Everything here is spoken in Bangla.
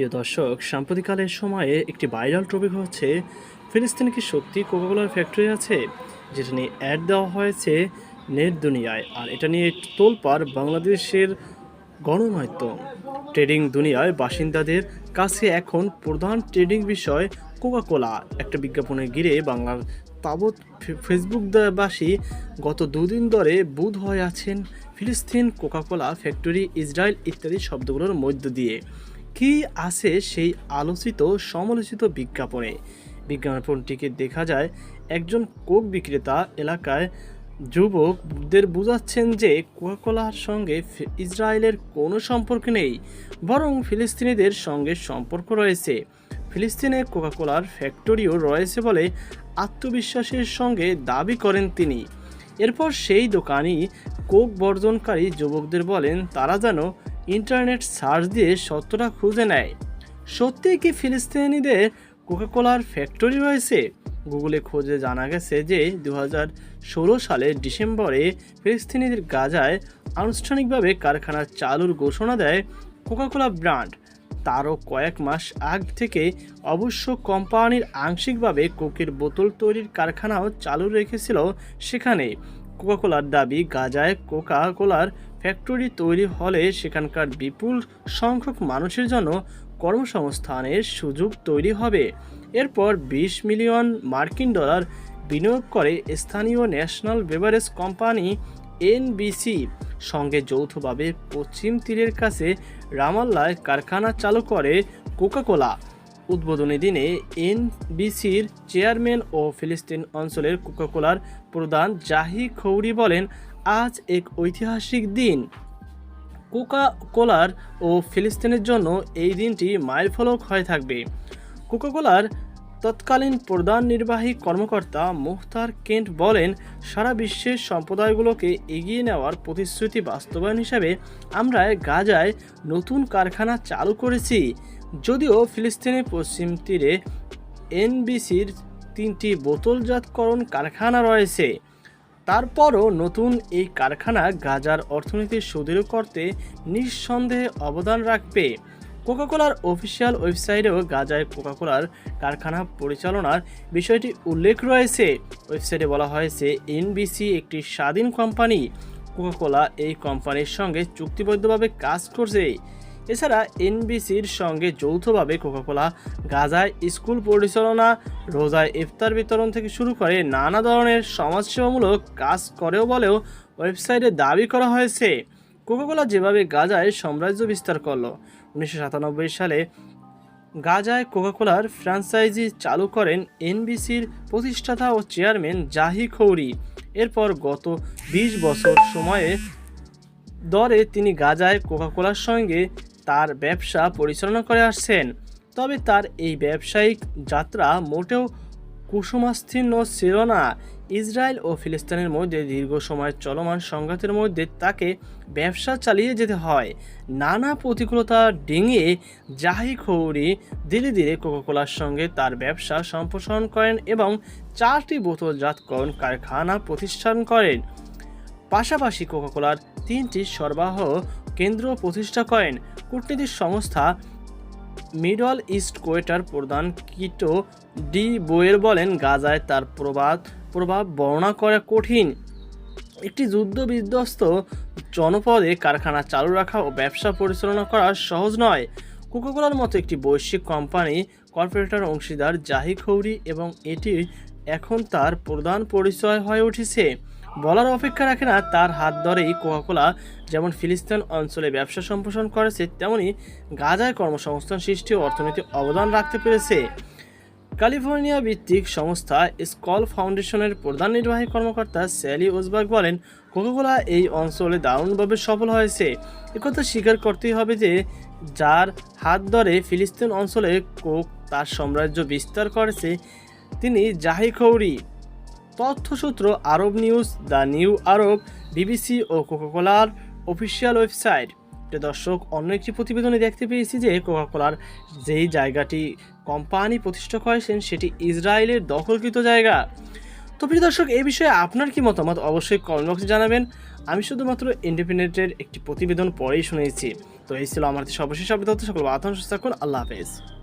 প্রিয় দর্শক, সাম্প্রতিককালের সময়ে একটি ভাইরাল টপিক হচ্ছে ফিলিস্তিনে কি সত্যি কোকাকোলার ফ্যাক্টরি আছে, যেটা নিয়ে অ্যাড দেওয়া হয়েছে নেট দুনিয়ায়। আর এটা নিয়ে তোলপাড় বাংলাদেশের গণমাধ্যম। ট্রেডিং দুনিয়ায় বাসিন্দাদের কাছে এখন প্রধান ট্রেডিং বিষয় কোকাকোলা। একটা বিজ্ঞাপনে ঘিরে বাংলার তাবৎ ফেসবুকবাসী গত দুদিন ধরে বুধ হয়ে আছেন ফিলিস্তিন কোকাকোলা ফ্যাক্টরি, ইসরায়েল ইত্যাদি শব্দগুলোর মধ্য দিয়ে। কি আছে সেই আলোচিত, সমালোচিত বিজ্ঞাপনে? বিজ্ঞাপনটিকে দেখা যায় একজন কোক বিক্রেতা এলাকায় যুবকদের বোঝাচ্ছেন যে কোকাকোলার সঙ্গে ইসরায়েলের কোনো সম্পর্ক নেই, বরং ফিলিস্তিনিদের সঙ্গে সম্পর্ক রয়েছে। ফিলিস্তিনে কোকাকোলার ফ্যাক্টরিও রয়েছে বলে আত্মবিশ্বাসের সঙ্গে দাবি করেন তিনি। এরপর সেই দোকানি কোক বর্জনকারী যুবকদের বলেন, তারা যেন ইন্টারনেট সার্চ দিয়ে সত্যটা খুঁজে নেয়। সত্যিই কি ফিলিস্তিনিদের কোকাকোলার ফ্যাক্টরি রয়েছে? গুগলে খোঁজে জানা গেছে যে দু সালের ডিসেম্বরে ফিলিস্তিনিদের গাজায় আনুষ্ঠানিকভাবে কারখানা চালুর ঘোষণা দেয় কোকাকোলা ব্র্যান্ড তারও কয়েক মাস আগ থেকে অবশ্য কোম্পানির আংশিকভাবে কোকের বোতল তৈরির কারখানাও চালু রেখেছিল সেখানে। কোকাকোলার দাবি, গাজায় কোকা কোলার ফ্যাক্টরি তৈরি হলে সেখানকার বিপুল সংখ্যক মানুষের জন্য কর্মসংস্থানের সুযোগ তৈরি হবে। এরপর বিশ মিলিয়ন মার্কিন ডলার বিনিয়োগ করে স্থানীয় ন্যাশনাল বেভারেজ কোম্পানি এনবিসি সঙ্গে যৌথভাবে পশ্চিম তীরের কাছে রামাল্লায় কারখানা চালু করে কোকাকোলা উদ্বোধনী দিনে এনবিসির চেয়ারম্যান ও ফিলিস্তিন অঞ্চলের কোকাকোলার প্রধান জাহি খৌরি বলেন, আজ এক ঐতিহাসিক দিন। কোকা কোলার ও ফিলিস্তিনের জন্য এই দিনটি মাইলফলক হয়ে থাকবে। কোকাকোলার তৎকালীন প্রধান নির্বাহী কর্মকর্তা মুখতার কেন্ট বলেন, সারা বিশ্বের সম্প্রদায়গুলোকে এগিয়ে নেওয়ার প্রতিশ্রুতি বাস্তবায়ন হিসাবে আমরা গাজায় নতুন কারখানা চালু করেছি। যদিও ফিলিস্তিনের পশ্চিম তীরে এনবিসির তিনটি বোতলজাতকরণ কারখানা রয়েছে। তারপরও নতুন এই কারখানা গাজার অর্থনীতি সুদৃঢ় করতে নিঃসন্দেহে অবদান রাখবে। কোকাকোলার অফিসিয়াল ওয়েবসাইটেও গাজায় কোকাকোলার কারখানা পরিচালনার বিষয়টি উল্লেখ রয়েছে। ওয়েবসাইটে বলা হয়েছে, এনবিসি একটি স্বাধীন কোম্পানি। কোকাকোলা এই কোম্পানির সঙ্গে চুক্তিবদ্ধভাবে কাজ করছে। এছাড়া এনবিসির সঙ্গে যৌথভাবে কোকাকোলা গাজায় স্কুল পরিচালনা রোজায় ইফতার বিতরণ থেকে শুরু করে নানা ধরনের সমাজসেবামূলক কাজ করেও বলেও ওয়েবসাইটে দাবি করা হয়েছে। কোকাকোলা যেভাবে গাজায় সাম্রাজ্য বিস্তার করল, উনিশশো সালে গাজায় কোকাকোলার ফ্র্যাঞ্চাইজি চালু করেন এনবিসির প্রতিষ্ঠাতা ও চেয়ারম্যান জাহি খৌরি। এরপর গত বিশ বছর সময়ে দরে তিনি গাজায় কোকাকোলার সঙ্গে তার ব্যবসা পরিচালনা করে আসছেন। তবে তার এই ব্যবসায়িক যাত্রা মোটেও কুসুমাস্তীর্ণ ছিল না। ইসরায়েল ও ফিলিস্তিনের মধ্যে দীর্ঘ সময় চলমান সংঘাতের মধ্যে তাকে ব্যবসা চালিয়ে যেতে হয়। নানা প্রতিকূলতা ডিঙিয়ে জাহি খৌরি ধীরে ধীরে কোকাকোলার সঙ্গে তার ব্যবসা সম্প্রসারণ করেন এবং চারটি বোতলজাতকরণ কারখানা প্রতিষ্ঠান করেন। পাশাপাশি কোকাকোলার তিনটি সরবরাহ কেন্দ্র প্রতিষ্ঠা করেন। কূটনীতিক সংস্থা মিডল ইস্ট কোয়েটার প্রধান কিটো ডি বোয়ের বলেন, গাজায় তার প্রবাদ, প্রভাব বর্ণনা করা কঠিন। একটি যুদ্ধ বিধ্বস্ত জনপদে কারখানা চালু রাখা ও ব্যবসা পরিচালনা করা সহজ নয়। কোকাকোলার মতো একটি বৈশ্বিক কোম্পানি, কর্পোরেটর, অংশীদার, জাহি খৌরি এবং এটির এখন তার প্রধান পরিচয় হয়ে উঠেছে। বলার অপেক্ষা রাখে না, তার হাত ধরেই কোকাকোলা যেমন ফিলিস্তিন অঞ্চলে ব্যবসা সম্প্রসারণ করেছে, তেমনি গাজায় কর্মসংস্থান সৃষ্টি ও অর্থনৈতিক অবদান রাখতে পেরেছে। ক্যালিফোর্নিয়া ভিত্তিক সংস্থা স্কল ফাউন্ডেশনের প্রধান নির্বাহী কর্মকর্তা স্যালি ওজবার্গ বলেন কোকাকোলা এই অঞ্চলে দারুণভাবে সফল হয়েছে। একথা স্বীকার করতেই হবে যে, যার হাত ধরে ফিলিস্তিন অঞ্চলে কোক তার সাম্রাজ্য বিস্তার করেছে, তিনি Zahi Khouri. তথ্যসূত্র Arab News, the New Arab, BBC ও কোকাকোলার অফিসিয়াল ওয়েবসাইট। দর্শক, অন্য একটি প্রতিবেদনে দেখতে পেয়েছি যে কোকাকোলার যেই জায়গাটি কোম্পানি প্রতিষ্ঠা করেছেন, সেটি ইসরায়েলের দখলকৃত জায়গা। তো প্রিয় দর্শক এই বিষয়ে আপনার কি মতামত? অবশ্যই কমেন্ট বক্সে জানাবেন। আমি শুধুমাত্র ইন্ডিপেন্ডেন্টের একটি প্রতিবেদন পরেই শুনেছি। তো এই ছিল আমার সর্বশেষ আপডেট সকল বাতান সুস্থ থাকুন। আল্লাহ হাফেজ।